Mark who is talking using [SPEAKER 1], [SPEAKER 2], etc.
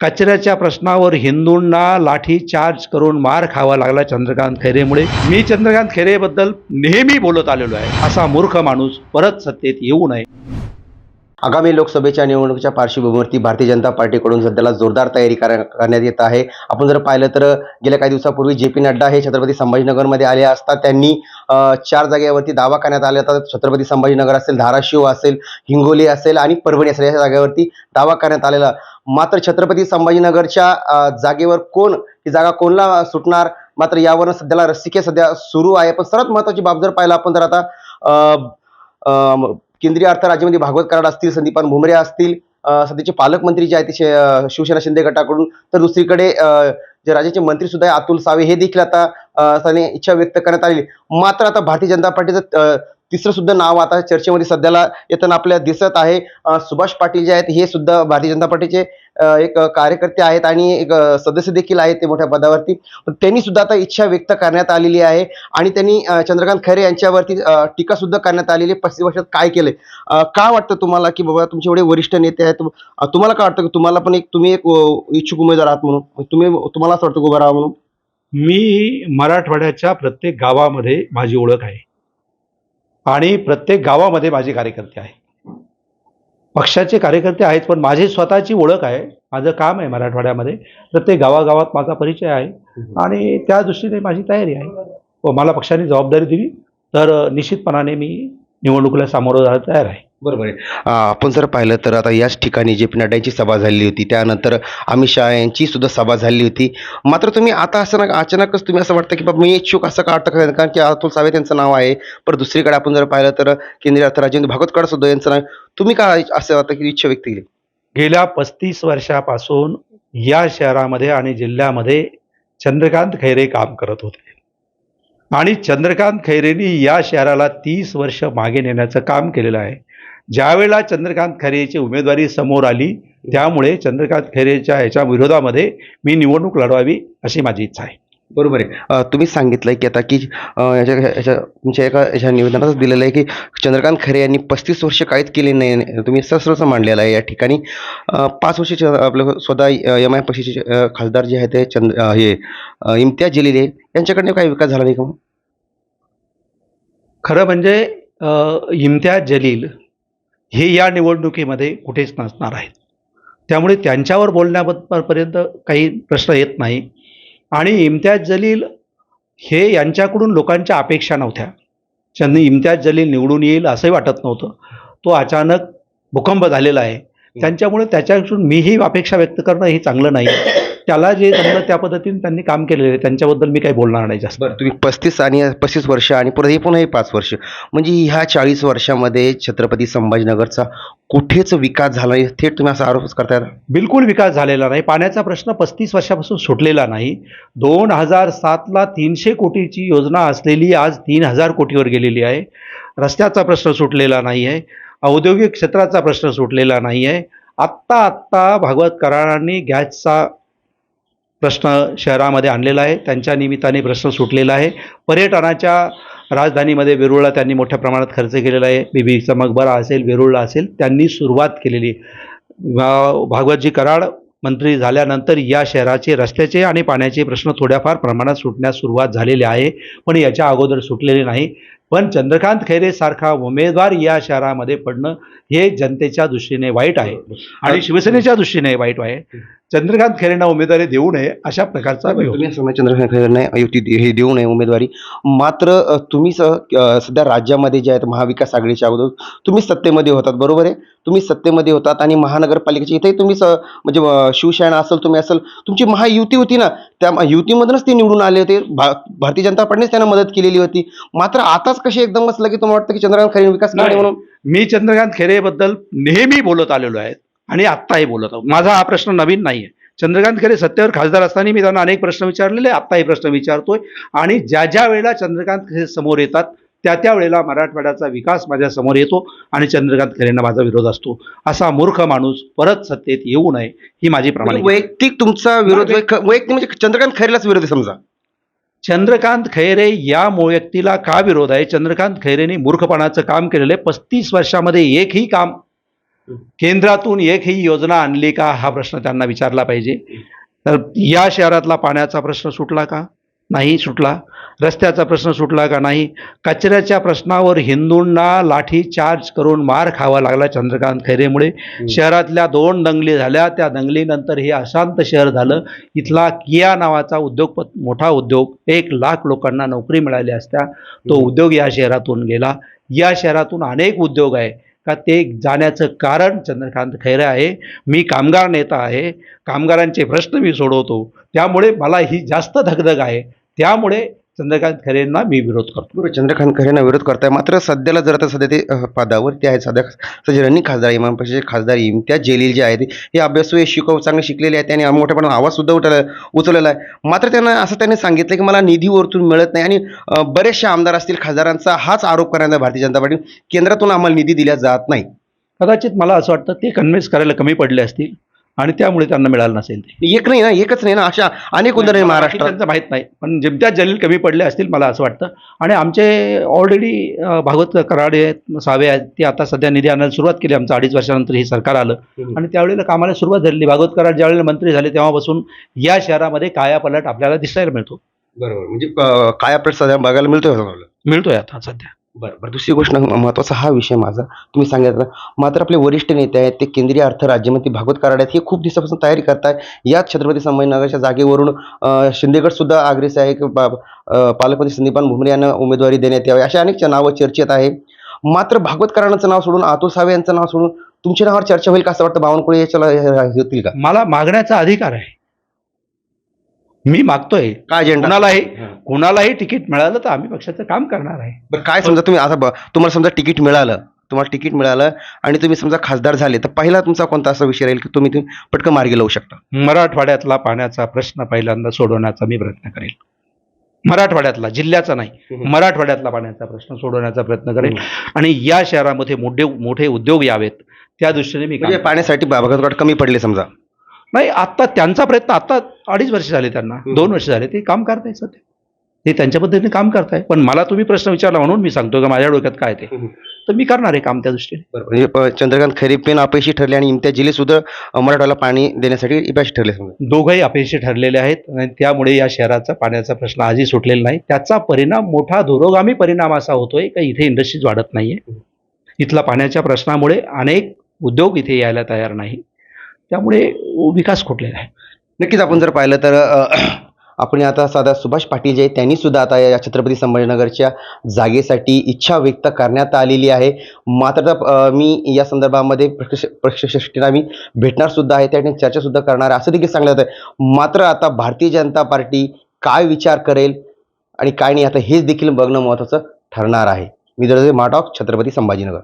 [SPEAKER 1] कचऱ्याच्या प्रश्नावर हिंदूंना लाठी चार्ज करून मार खावा लागला चंद्रकांत खैरेमुळे. मी चंद्रकांत खैरेबद्दल नेहमी बोलत आलेलो आहे. असा मूर्ख माणूस परत सत्तेत येऊ नये.
[SPEAKER 2] आगामी लोकसभेच्या निवडणुकीच्या पार्श्वभूमीवरती भारतीय जनता पार्टीकडून सध्याला जोरदार तयारी करण्यात येत आहे. आपण जर पाहिलं तर गेल्या काही दिवसापूर्वी जे पी नड्डा हे छत्रपती संभाजीनगरमध्ये आले असता त्यांनी चार जागेवरती दावा करण्यात आला होता. छत्रपती संभाजीनगर असेल धाराशिव असेल हिंगोली असेल आणि परभणी असेल या जागेवरती दावा करण्यात आलेला. मात्र छत्रपती संभाजीनगरच्या जागेवर कोण ही जागा कोणला सुटणार? मात्र यावरून सध्याला रस्सिके सध्या सुरू आहे. पण सर्वात महत्त्वाची बाब जर पाहिलं आपण तर आता केंद्रीय अर्थ राज्यमंत्री भागवत कराड असतील संदीपान भुमरे असतील सध्याचे पालकमंत्री जे आहेत ते शिवसेना शिंदे गटाकडून तर दुसरीकडे जे राज्याचे मंत्री सुद्धा अतुल सावे हे देखील आता अ, इच्छा व्यक्त करण्यात आलेली मात्र आता भारतीय जनता पार्टीचं तिसरं सुद्धा नाव आता चर्चेमध्ये सध्याला येताना आपल्याला दिसत आहे. सुभाष पाटील जे आहेत हे सुद्धा भारतीय जनता पार्टीचे एक कार्यकर्ते आहेत आणि एक सदस्य देखील आहेत ते मोठ्या पदावरती. पण त्यांनी सुद्धा आता इच्छा व्यक्त करण्यात आलेली आहे आणि त्यांनी चंद्रकांत खैरे यांच्यावरती टीका सुद्धा करण्यात आलेली आहे. पस्तीस वर्षात काय केलंय? का वाटतं तुम्हाला की बाबा तुमचे एवढे वरिष्ठ नेते आहेत? तुम्हाला काय वाटतं की तुम्हाला पण एक तुम्ही एक इच्छुक उमेदवार आहात म्हणून? म्हणजे तुम्ही तुम्हाला असं वाटतं उभं राहा म्हणून?
[SPEAKER 1] मी मराठवाड्याच्या प्रत्येक गावामध्ये माझी ओळख आहे. आणि प्रत्येक गावामध्ये माझे कार्यकर्ते आहे पक्षाचे कार्यकर्ते आहेत पण माझी स्वतःची ओळख आहे. माझं काम आहे मराठवाड्यामध्ये. प्रत्येक गावागावात माझा परिचय आहे. आणि त्या दृष्टीने माझी तयारी आहे. व मला पक्षाने जबाबदारी दिली. तर निश्चितपणाने मी निवडणुकीला सामोरं जायला तयार आहे.
[SPEAKER 2] बरोबर आहे. आपण जर पाहिलं तर आता याच ठिकाणी जे पी नड्ड्यांची सभा झाली होती त्यानंतर अमित शहा यांची सुद्धा सभा झाली होती. मात्र तुम्ही आता असं ना अचानकच तुम्ही असं वाटतं की बाबा मी इच्छुक असं का अर्थ करायचं कारण की अतुल सावे त्यांचं नाव आहे. पण दुसरीकडे आपण जर पाहिलं तर केंद्रीय अर्थ राजेंद्र भागवत सुद्धा यांचं नाव तुम्ही का असं वाटतं की इच्छा व्यक्त केली?
[SPEAKER 1] गेल्या पस्तीस वर्षापासून या शहरामध्ये आणि जिल्ह्यामध्ये चंद्रकांत खैरे काम करत होते. आणि चंद्रकांत खैरेंनी या शहराला तीस वर्ष मागे नेण्याचं काम केलेलं आहे. ज्यावेळेला चंद्रकांत खैरेची उमेदवारी समोर आली त्यामुळे चंद्रकांत खैरेच्या ह्याच्या विरोधामध्ये मी निवडणूक लढवावी अशी माझी इच्छा आहे.
[SPEAKER 2] बरोबर आहे. तुम्ही सांगितलं की आता की याच्या याच्या तुमच्या एका याच्या निवेदनातच दिलेलं आहे की चंद्रकांत खरे यांनी पस्तीस वर्ष काहीच केले नाही. तुम्ही सहस्रच मांडलेलं आहे या ठिकाणी. पाच वर्ष आपलं स्वतः एम आय पक्षाचे खासदार जे आहेत ते चंद्र हे इम्तियाज जलील आहे यांच्याकडनं काही विकास झाला नाही का?
[SPEAKER 1] खरं म्हणजे इम्तियाज जलील हे या निवडणुकीमध्ये कुठेच नसणार आहेत. त्यामुळे त्यांच्यावर बोलण्यापर्यंत काही प्रश्न येत नाही. आणि इम्तियाज जलील हे यांच्याकडून लोकांच्या अपेक्षा नव्हत्या. त्यांनी इम्तियाज जलील निवडून येईल असंही वाटत नव्हतं. तो अचानक भूकंप झालेला आहे. त्यांच्यामुळे त्याच्याकडून मीही अपेक्षा व्यक्त करणं हे चांगलं नाही. त्याला जे जमलं त्या पद्धतीने त्यांनी काम केलेलं आहे त्यांच्याबद्दल मी काही बोलणार नाही जास्त.
[SPEAKER 2] बरं तुम्ही पस्तीस आणि पस्तीस वर्ष आणि परत हे पुन्हा हे पाच वर्ष. म्हणजे ह्या चाळीस वर्षामध्ये छत्रपती संभाजीनगरचा कुठेच विकास झाला नाही थेट तुम्ही असा आरोपच करताय?
[SPEAKER 1] बिलकुल विकास झालेला नाही. पाण्याचा प्रश्न पस्तीस वर्षापासून सुटलेला नाही. दोन हजार सातला तीनशे कोटीची योजना असलेली आज तीन हजार कोटीवर गेलेली आहे. रस्त्याचा प्रश्न सुटलेला नाही आहे औद्योगिक क्षेत्राचा प्रश्न सुटलेला नाही आहे आत्ता आत्ता भागवत कराडांनी गॅसचा प्रश्न शहरामध्ये आणलेला आहे. त्यांच्या निमित्ताने प्रश्न सुटलेला आहे. पर्यटनाच्या राजधानीमध्ये वेरूळला त्यांनी मोठ्या प्रमाणात खर्च केलेला आहे. बीबीचा मकबरा असेल वेरूळला असेल त्यांनी सुरुवात केलेली भागवतजी कराड मंत्री झाल्यानंतर या शहराचे रस्त्याचे आणि पाण्याचे प्रश्न थोड्याफार प्रमाणात सुटण्यास सुरुवात झालेली आहे. पण याच्या अगोदर सुटलेले नाही. पण चंद्रकांत खैरे सारखा उमेदवार या शहरामध्ये पडणं हे जनतेच्या दृष्टीने वाईट आहे. आणि शिवसेनेच्या दृष्टीने वाईट आहे. चंद्रकांत खैरेंना उमेदवारी देऊ नये अशा प्रकारचा
[SPEAKER 2] चंद्रकांत खैरेंना युती दे- हे देऊ नये उमेदवारी. मात्र तुम्ही सध्या राज्यामध्ये जे आहेत महाविकास आघाडीच्या अगोदर तुम्ही सत्तेमध्ये होतात बरोबर आहे? तुम्ही सत्तेमध्ये होतात आणि महानगरपालिकेची इथेही तुम्ही स म्हणजे शिवसेना असेल तुम्ही असेल तुमची महायुती होती ना त्या युतीमधूनच ते निवडून आले होते. भा भारतीय जनता पार्टीनेच त्यांना मदत केलेली होती. मात्र आताच कसे एकदम असलं की तुम्हाला वाटतं की चंद्रकांत खैरे विकास. म्हणून?
[SPEAKER 1] मी चंद्रकांत खैरेबद्दल नेहमी बोलत आलेलो आहे आणि आत्ताही बोलत आहोत माझा हा प्रश्न नवीन नाही आहे. चंद्रकांत खैरे सत्तेवर खासदार असताना मी त्यांना अनेक प्रश्न विचारलेले आत्ताही प्रश्न विचारतोय. आणि ज्या ज्या वेळेला चंद्रकांत खैरे समोर येतात त्या त्या वेळेला मराठवाड्याचा विकास माझ्यासमोर येतो आणि चंद्रकांत खैरेंना माझा विरोध असतो. असा मूर्ख माणूस परत सत्तेत येऊ नये ही माझी प्रामाणिक
[SPEAKER 2] वैयक्तिक तुमचा विरोध वैयक्तिक म्हणजे चंद्रकांत खैरेलाच विरोध आहे समजा.
[SPEAKER 1] चंद्रकांत खैरे या व्यक्तीला का विरोध आहे? चंद्रकांत खैरेने मूर्खपणाचं काम केलेलं आहे. पस्तीस वर्षामध्ये एकही काम केंद्रातून एकही योजना आणली का? हा प्रश्न त्यांना विचारला पाहिजे. तर या शहरातला पाण्याचा प्रश्न सुटला का? नाही सुटला. रस्त्याचा प्रश्न सुटला का नाही? कचऱ्याच्या प्रश्नावर हिंदूंना लाठी चार्ज करून मार खावा लागला चंद्रकांत खैरेमुळे. शहरातल्या दोन दंगली झाल्या. त्या दंगलीनंतर हे अशांत शहर झालं. इथला किया नावाचा उद्योग मोठा उद्योग. एक लाख लोकांना नोकरी मिळाली असत्या तो उद्योग या शहरातून गेला. या शहरातून अनेक उद्योग आहे. का ते जाण्याचं कारण चंद्रकांत खैरे आहे. मी कामगार नेता आहे. कामगारांचे प्रश्न मी सोडवतो. त्यामुळे मला ही जास्त धगधग आहे. त्यामुळे चंद्रकांत खैरेंना मी विरोध करतो.
[SPEAKER 2] बरोबर चंद्रकांत खैरेंना विरोध करताय. मात्र सध्याला जर आता सध्या ते अ, पदावरती आहेत सध्या सध्या रनिंग खासदार इमाम पक्षाचे खासदार इम्तियाज जलील जे आहेत हे अभ्यासू शिकव चांगले शिकलेले आहेत त्यांनी मोठ्या प्रमाणात आवाज सुद्धा उठवला उचललेला आहे. मात्र त्यांना असं त्यांनी सांगितलं की मला निधी वरतून मिळत नाही आणि बरेचसे आमदार असतील खासदारांचा हाच आरोप करण्याचा भारतीय जनता पार्टी केंद्रातून आम्हाला निधी दिला जात नाही.
[SPEAKER 1] कदाचित मला असं वाटतं ते कन्व्हिन्स करायला कमी पडले असतील. आणि त्यामुळे त्यांना मिळालं नसेल ते.
[SPEAKER 2] एक नाही ना एकच नाही ना अशा अनेक उदाहरण महाराष्ट्रात.
[SPEAKER 1] बाकीच्यांचं माहीत नाही. पण जिमत्यात जलील कमी पडले असतील मला असं वाटतं. आणि आमचे ऑलरेडी भागवत कराडे आहेत सावे आहेत. ते आता सध्या निधी आणायला सुरुवात केली. आमचं अडीच वर्षानंतर हे सरकार आलं. आणि त्यावेळेला कामाला सुरुवात झालेली भागवत कराड ज्यावेळेला मंत्री झाले तेव्हापासून या शहरामध्ये कायापलट आपल्याला दिसायला मिळतो.
[SPEAKER 2] बरोबर. म्हणजे अ, काय आपल्याला सध्या बघायला मिळतोय?
[SPEAKER 1] मिळतोय आता सध्या.
[SPEAKER 2] बरं बरं. दुसरी गोष्ट महत्त्वाचा हा विषय माझा. तुम्ही सांगितलं मात्र आपले वरिष्ठ नेते आहेत ते केंद्रीय अर्थ राज्यमंत्री भागवत कराड आहेत हे खूप दिवसापासून तयारी करत आहेत याच छत्रपती संभाजीनगरच्या जागेवरून शिंदेगडसुद्धा आग्रेस आहे की बा- पालकमंत्री संदीपान भुमरे यांना उमेदवारी देण्यात यावी अशा अनेक नावं चर्चेत आहे. मात्र भागवत कराडांचं नाव सोडून आतो सावे यांचं नाव सोडून तुमच्या नावावर चर्चा होईल का असं वाटतं? बावनकुळे याच्याला हे- होतील का?
[SPEAKER 1] मला मागण्याचा अधिकार आहे. मी मागतोय.
[SPEAKER 2] काय अजेंडा
[SPEAKER 1] कुणालाही कुणालाही तिकीट मिळालं तर आम्ही पक्षाचं काम करणार आहे.
[SPEAKER 2] बरं काय समजा तुम्ही आता ब- तुम्हाला समजा तिकीट मिळालं तुम्हाला तिकीट मिळालं आणि तुम्ही समजा खासदार झाले तर पहिला तुमचा कोणता असा विषय राहील की तुम्ही पटकन मार्गी लावू शकता?
[SPEAKER 1] मराठवाड्यातला पाण्याचा प्रश्न पहिल्यांदा सोडवण्याचा मी प्रयत्न करेल. मराठवाड्यातला जिल्ह्याचा नाही
[SPEAKER 2] हम्म.
[SPEAKER 1] मराठवाड्यातला पाण्याचा प्रश्न सोडवण्याचा प्रयत्न करेल. आणि या शहरामध्ये मोठे मोठे उद्योग यावेत त्या दृष्टीने मी काम
[SPEAKER 2] म्हणजे पाण्यासाठी भागवत कमी पडले समजा.
[SPEAKER 1] नाही आत्ता त्यांचा प्रयत्न आत्ता अडीच वर्ष झाले त्यांना. दोन वर्ष झाले ते काम करताय सध्या. ते त्यांच्या पद्धतीने काम करताय पण मला तुम्ही प्रश्न विचारला म्हणून मी सांगतो का माझ्या डोक्यात काय ते. तर मी करणार आहे काम त्या दृष्टीने.
[SPEAKER 2] म्हणजे चंद्रकांत खैरे पेन अपयशी ठरले आणि इम्तियाज जिल्हे सुद्धा अं, मराठवाड्याला पाणी देण्यासाठी अपयशी ठरले
[SPEAKER 1] दोघंही अपयशी ठरलेले आहेत आणि त्यामुळे या शहराचा पाण्याचा प्रश्न आजही सुटलेला नाही. त्याचा परिणाम मोठा धुरोगामी परिणाम असा होतोय का इथे इंडस्ट्रीज वाढत नाहीये. इथला पाण्याच्या प्रश्नामुळे अनेक उद्योग इथे यायला तयार नाही. त्यामुळे विकास खुटलेला आहे.
[SPEAKER 2] नक्कीच आपण जर पाहिलं तर आपण आता साधा सुभाष पाटील जे आहेत त्यांनी सुद्धा आता या छत्रपती संभाजीनगरच्या जागेसाठी इच्छा व्यक्त करण्यात आलेली आहे. मात्र मी या संदर्भामध्ये प्रक्ष प्रत्यक्षष्टीला मी भेटणार सुद्धा आहे त्या ठिकाणी चर्चा सुद्धा करणार आहे असं देखील सांगण्यात आहे मात्र आता भारतीय जनता पार्टी काय विचार करेल आणि काय नाही आता हेच देखील बघणं महत्त्वाचं ठरणार आहे. मी दरजे माटॉक छत्रपती संभाजीनगर.